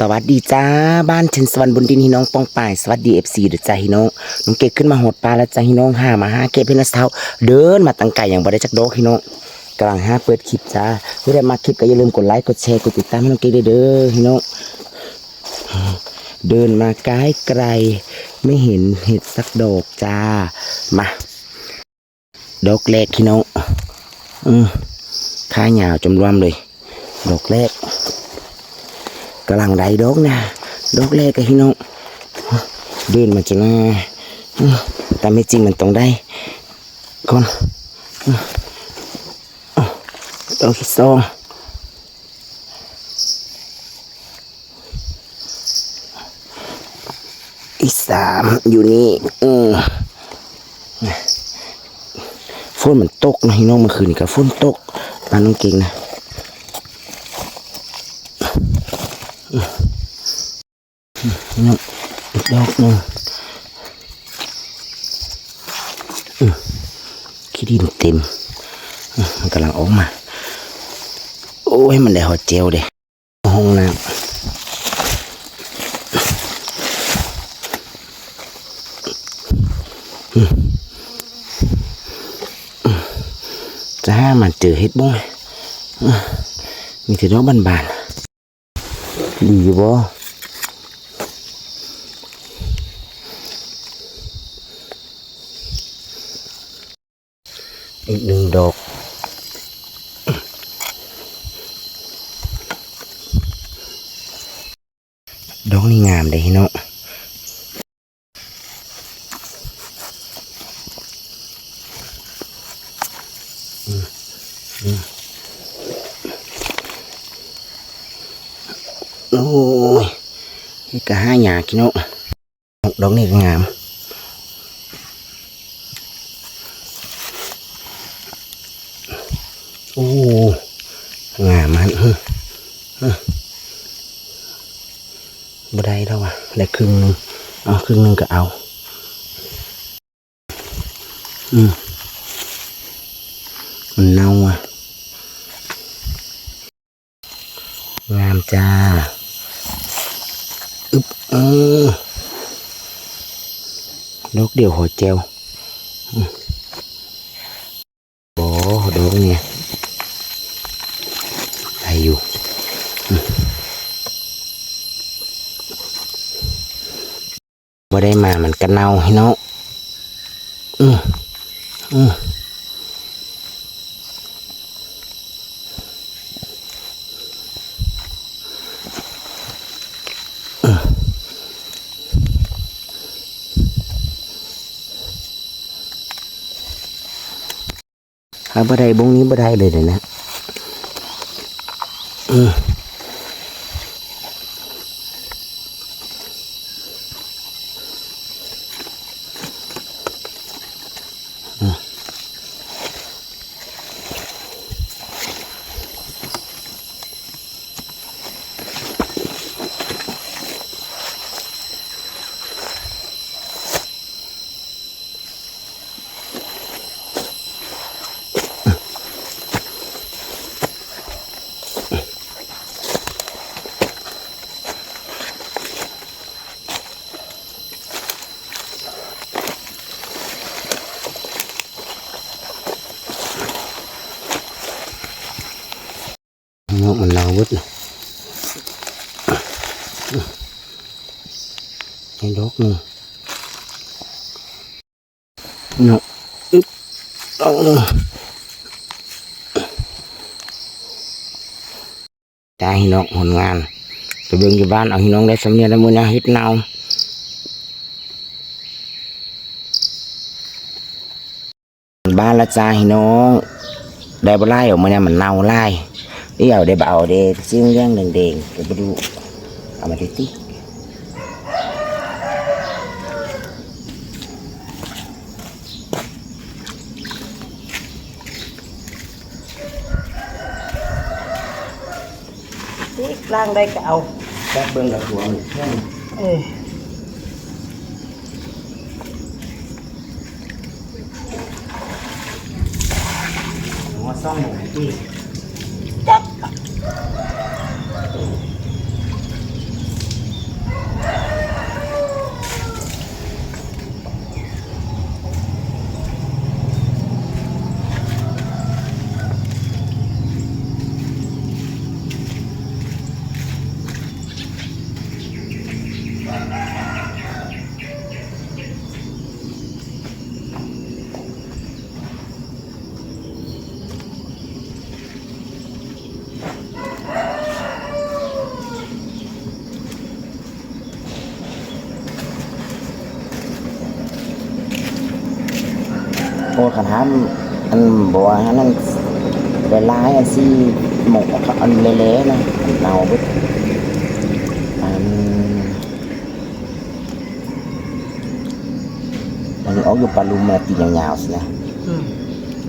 สวัสดีจ้าบ้านเชนสวรรค์บนดินฮิน้องปองป่ายสวัสดีเอฟซีเดือจ้าฮิน้องน้องเกดขึ้นมาหดปลาแล้วจ้าฮิน้องหามาหาเก็บเพนนัสเท้าเดินมาตั้งไก่อย่างบ่ได้จักดอกฮิน้องกำลังห้าเปิดคลิปจ้าเพื่อได้มาคลิปก็อย่าลืมกดไลค์กดแชร์กดติดตามให้น้องเกดด้วยเด้อฮิน้องเดินมาไกลไกลไม่เห็นเห็ดสักดอกจ้ามาดอกแรกฮิน้องอืมข้าหยาวจมรวมเลย ดอกแรกำลังได้ดอกนะดอกแรกกับพี่น้องเดินมาจนนะแต่ไม่จริงมันต้องได้ก่อนอื้ออ้าวดอกที่สองอีกสามอยู่นี่เออฝนมันตกนะพี่น้องเมื่อคืนกับฝนตกบ้านน้องเก่งนะ นี่อีกดอกหนึ่งขี้ดินเต็มมันกำลังออกมา โอ้ย มันได้หอดเจลเด้ห้องน้ำอืมอืมจ้ามันเจอเห็ดบ้งมีแต่ดอกบานๆดีบ่ อีกหนึ่งดอกดอกนี่งามเลยเนาะอืมอืม โอ้ยนี่ก็ห้าหยากินเนาะดอกนี่ก็งามมันบ่ได้แล้วว่ะได้ครึ่งนึงเอาครึ่งนึงก็เอา อืมมันเน่าอะ งามจ้าอึบเออดอกเดียวหัวเจลอืมโอ้ดอกเนี่ย ได้ อยู่อืมบ่ได้มามันก็เน่าให้เนาะอืมอืมอืมหาบ่ได้บงนี้บ่ได้เลยเดี๋ยวนะ อืมอืมเนาะมันเน่าเบิดเลย ให้ดอกหนึ่งเนาะอึ๊บเอาเลยจ้าให้น้องหนงานไปเบิ่งอยู่บ้านเอาให้น้องได้สำเอกมาเนี่ยมันเน่าไล่เดี๋ยวได้เบเอาเด้ซิ่งเรื่องแดงๆเดี๋ยวไปดูเอามาดิตินี่ล่างได้ก็เอาแป๊บเบิ่งกับหัวมันเพื่อนเออหัวซ่องหมูที่ โอ้ขันห้ามอันบอกว่าอันนั้นเวลาอันซี่หมกอันเละๆนะอันเน่าบึดอันอันนี้ออกอยู่ปลาลุมมาตีนยาวๆสินะ อืม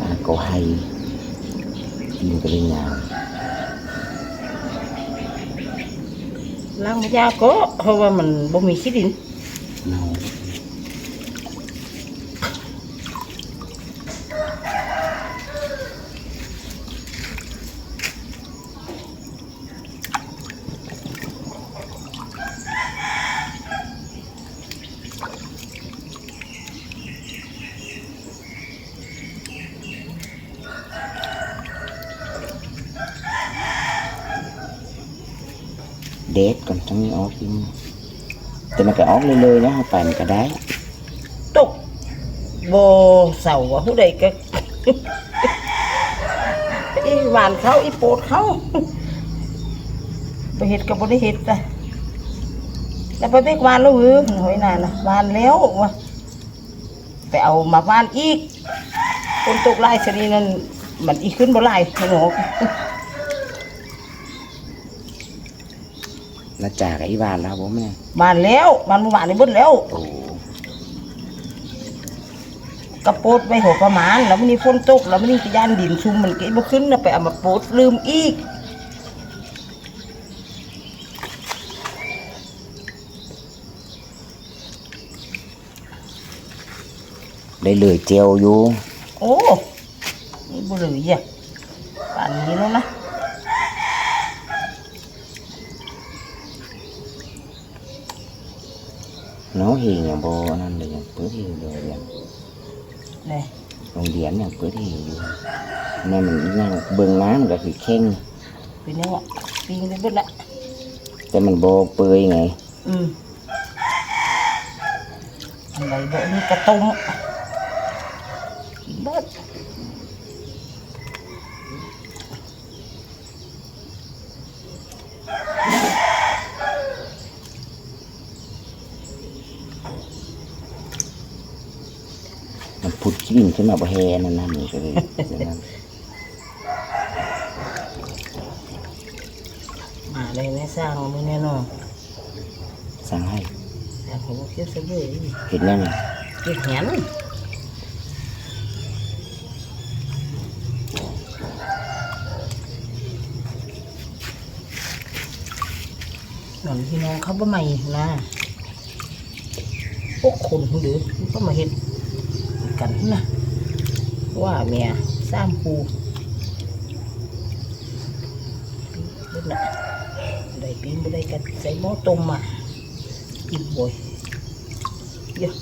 อ่าก็ให้ตีนก็เลยยาว ล้างไม่ยากก็เพราะว่ามันบ่มีขี้ดิน เน่า เด็ดก่อนจังนี้ออกกินแต่มันก็ออกเลยๆนะไปมันก็ได้ตกโบเศร้าว่าผู้ใดก็อีหวานเขาอีโปดเขาไปเห็ดก็บ่ได้เห็ดจ้ะแล้วไปเบกวานแล้วหือหอยนานนะวานแล้ววะไปเอามาวานอีกคนตกไล่ชนีนั่นมันอีกขึ้นบ่ไล่ไม่หนอก แล้วจากไอ้บ้านแล้วผมเนี่ยหวานแล้วมันบ่หวานในเบดแล้วโอ้กระโปดไปหัวประมาณแล้วมันนี่ฝนตกแล้วมันนี่กระยานดินซุ่มมันก็บ่ขึ้นนะไปเอามาโปดลืมอีกได้เลยเจียวอยู่ โอ้นี่บุหรี่อะป่านนี้แล้วนะ nó thì nhà bố นั่นเลยอย่างเปิดที่เลยอย่างนี่โรงเรียนอย่างเปิดที่อยู่แม่มันอีกอย่างเบิ่งน้ำมันก็คือเข่งเป็นยังไงปีนไปเบิดละแต่มันโบเปื่อยไงอืมอะไรเบดนี่กระตุ้มเบิด มันพุดขี้ดินขึ้นมาบ่แฮนั่นนั่นนี่ก็เลยอย่างนั้นมาเลยแม่สร้างมือแน่นอนสั่งให้สร้างหัวเขียวเสบยเห็นยังไงเก็บแหนหนอนพี่น้องเขาบ่ใหม่นะพวกคนหรือมันก็มาเห็น กันนะว่าเมียสร้างปูเล่นนะได้ปีนไม่ได้กันใส่หม้อต้มมาอีกบ่อยเยอะ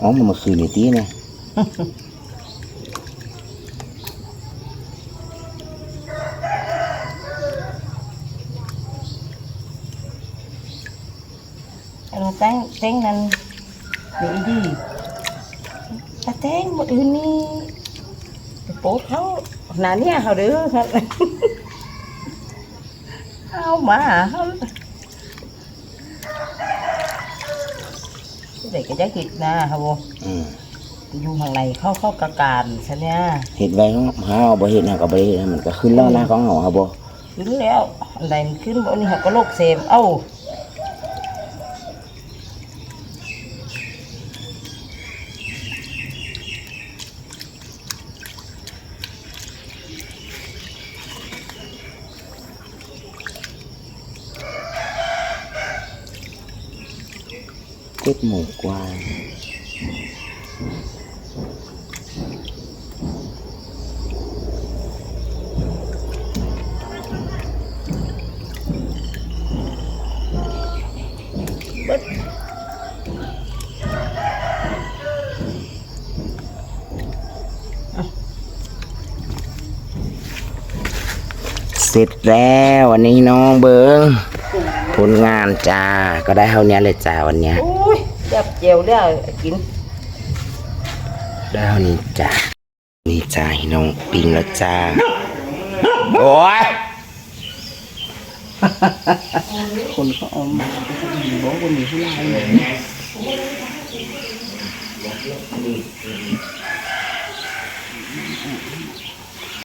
อ๋อมันมาคืนนี่ตีนะ อันนั้นแต่งแต่งนั้นดีดีแต่แต่งหมดอื่นนี่ไปโป๊ดเขาหนาเนี่ยเขาเด้อครับเอามาเขาเด็กก็จะคิดนะครับผมอืมอยู่ข้างในเข้าเข้ากะการใช่เนี่ยเห็ดไว้ของเฮาบ่เห็ดเฮาก็บ่ได้เฮ็ดนะมันก็ขึ้นแล้วนะของเฮาครับบ่ขึ้นแล้วอันใดมันขึ้นบ่นี่เขาก็โลกเสมเอ้า เจ็ดโมงกว่าเบิดเสร็จแล้ววันนี้น้องเบิงผลงานจ้า ก็ได้เท่านี้เลยจ้าวันเนี้ยโอ้ยจับเจียวแล้วกิน ได้เท่านี้จ้านี่จ้าให้น้องปิงแล้วจ้า โอ้ยคนเขาเอามาบอกว่ามีผู้ร้ายเลย